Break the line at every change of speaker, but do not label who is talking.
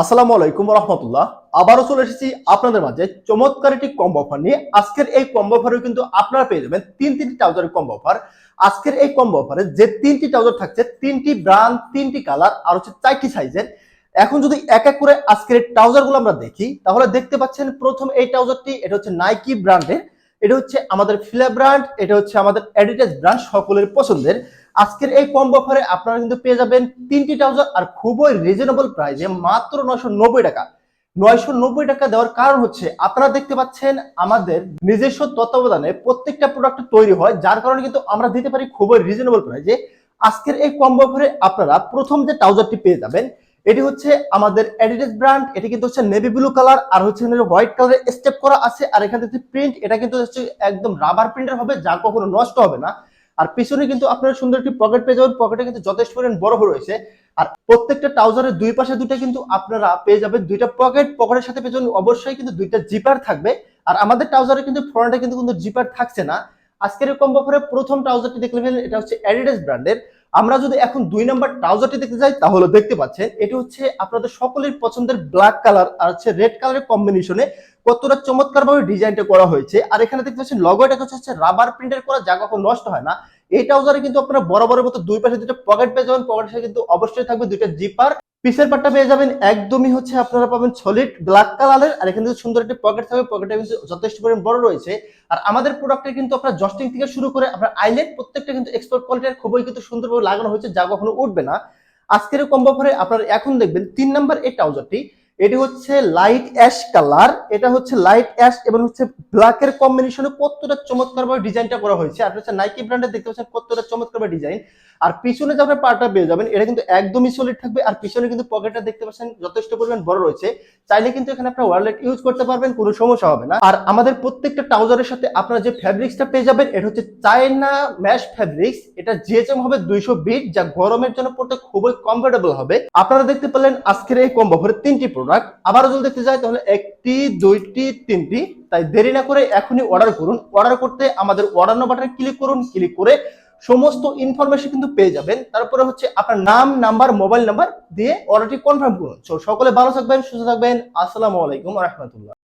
আসসালামু আলাইকুম রহমতুল্লাহ। আবারও চলে এসেছি আপনাদের মাঝে চমৎকার একটি কম্বো অফার নিয়ে। আজকের এই কম্বো অফারে কিন্তু আপনারা পেয়ে যাবেন তিন তিনটি ট্রাউজারের কম্বো অফার আজকের এই কম্বো অফারে যে তিনটি ট্রাউজার থাকছে, তিনটি ব্র্যান্ড তিনটি কালার আর হচ্ছে চারটি সাইজের এখন যদি এক এক করে আজকের এই ট্রাউজারগুলো আমরা দেখি, তাহলে দেখতে পাচ্ছেন প্রথম এই ট্রাউজারটি এটা হচ্ছে নাইকি ব্র্যান্ডের এটা হচ্ছে আমাদের ফিলা ব্র্যান্ড এটা হচ্ছে আমাদের এডিটাস ব্র্যান্ড সকলের পছন্দের। আজকের এই কম্বো অফারে আপনারা কিন্তু পেয়ে যাবেন তিনটি ট্রাউজার আর খুবই রিজনেবল প্রাইসে মাত্র নয়শো নব্বই টাকা। নয়শো নব্বই টাকা দেওয়ার কারণ হচ্ছে, আপনারা দেখতে পাচ্ছেন আমাদের নিজস্ব তত্ত্বাবধানে প্রত্যেকটা প্রোডাক্ট তৈরি হয়, যার কারণে কিন্তু আমরা দিতে পারি খুবই রিজনেবল প্রাইসে আজকের এই কম অফারে আপনারা প্রথম যে ট্রাউজারটি পেয়ে যাবেন, এটি হচ্ছে আমাদের এডিডাস ব্র্যান্ড এটি কিন্তু হচ্ছে নেভি ব্লু কালার আর হচ্ছে হোয়াইট কালারের স্টেপ করা আছে, আর এখানে যে প্রিন্ট এটা কিন্তু হচ্ছে একদম রাবার প্রিন্টার হবে, যা কখনো নষ্ট হবে না। আর পিছনে কিন্তু আপনার সুন্দর একটি পকেট পেয়ে যাবেন। পকেটে কিন্তু যথেষ্ট পরিমাণ বড় রয়েছে। আর প্রত্যেকটা ট্রাউজারের দুই পাশে দুইটা কিন্তু আপনারা পেয়ে যাবেন দুইটা পকেট পকেটের সাথে পেয়ে যাবেন অবশ্যই কিন্তু দুইটা জিপার থাকবে। আর আমাদের ট্রাউজারে কিন্তু ফ্রন্টে কিন্তু কোনো জিপার থাকছে না। আজকের কম বফরে প্রথম ট্রাউজারটি দেখলে ফেলেন এটা হচ্ছে অ্যাডিডাস ব্র্যান্ডের আমরা যদি এখন দুই নাম্বার ট্রাউজারটি দেখতে যাই, তাহলে দেখতে পাচ্ছেন এটি হচ্ছে আপনাদের সকলের পছন্দের ব্ল্যাক কালার আর হচ্ছে রেড কালারের কম্বিনেশনে কতটা চমৎকার ভাবে ডিজাইনটা করা হয়েছে। আর এখানে দেখতে পাচ্ছেন লগোটা হচ্ছে রাবার প্রিন্টের করা, যা কখন নষ্ট হয় না। এই ট্রাউজারে কিন্তু আপনারা বরাবরের মতো দুই পাশে দুটো পকেট পেয়ে যাবেন পকেটের সাথে কিন্তু অবশ্যই থাকবে দুইটা জিপার পিসের পাটটা পেয়ে যাবেন একদমই হচ্ছে আপনারা পাবেন সলিড ব্ল্যাক কালারের আর এখানে কিন্তু সুন্দর একটি পকেট থাকবে পকেটটা কিন্তু যথেষ্ট পরিমাণ বড় রয়েছে। আর আমাদের প্রোডাক্টে কিন্তু আপনার জস্টিং থেকে শুরু করে আপনার আইলেট প্রত্যেকটা কিন্তু এক্সপোর্ট কোয়ালিটির খুবই কিন্তু সুন্দরভাবে লাগানো হয়েছে, যা কখনো উঠবে না। আজকের কম্বো ফরে আপনারা এখন দেখবেন তিন নাম্বার এই ট্রাউজারটি এটি হচ্ছে লাইট অ্যাশ কালার এটা হচ্ছে লাইট অ্যাশ এবং হচ্ছে ব্ল্যাক এর কম্বিনেশনে কতটা চমৎকার ভাবে ডিজাইনটা করা হয়েছে। আপনি হচ্ছে নাইকি ব্র্যান্ডের দেখতে পাচ্ছেন কতটা চমৎকার ভাবে ডিজাইন আর পিছনে যে আপনার পার্টটা পেয়ে যাবেন, এটা কিন্তু একদমই সলিড থাকবে। আর পিছনে কিন্তু পকেটটা দেখতে পাচ্ছেন যথেষ্ট পরিমাণ বড় রয়েছে। চাইলে কিন্তু এখানে আপনার ওয়ালেট ইউজ করতে পারবেন, কোনো সমস্যা হবে না। আর আমাদের প্রত্যেকটা ট্রাউজারের সাথে আপনারা যে ফ্যাব্রিক্সটা পেয়ে যাবেন, এটা হচ্ছে চায়না ম্যাশ ফ্যাব্রিক্স এটা জিএচএম হবে দুইশো বিট, যা গরমের জন্য পড়তে খুবই কমফোর্টেবল হবে। আপনারা দেখতে পেলেন আজকের এই কম্বো অফারে তিনটি প্রোডাক্ট আবারও যদি দেখতে যাই, তাহলে একটি, দুইটি, তিনটি। তাই দেরি না করে এখনই অর্ডার করুন। অর্ডার করতে আমাদের অর্ডার বাটনে ক্লিক করুন। ক্লিক করে সমস্ত ইনফরমেশন কিন্তু পেয়ে যাবেন। তারপরে হচ্ছে আপনার নাম নাম্বার মোবাইল নাম্বার দিয়ে অর্ডারটি কনফার্ম করুন। সকলে ভালো থাকবেন, সুস্থ থাকবেন। আসসালামু আলাইকুম রহমতুল্লাহ।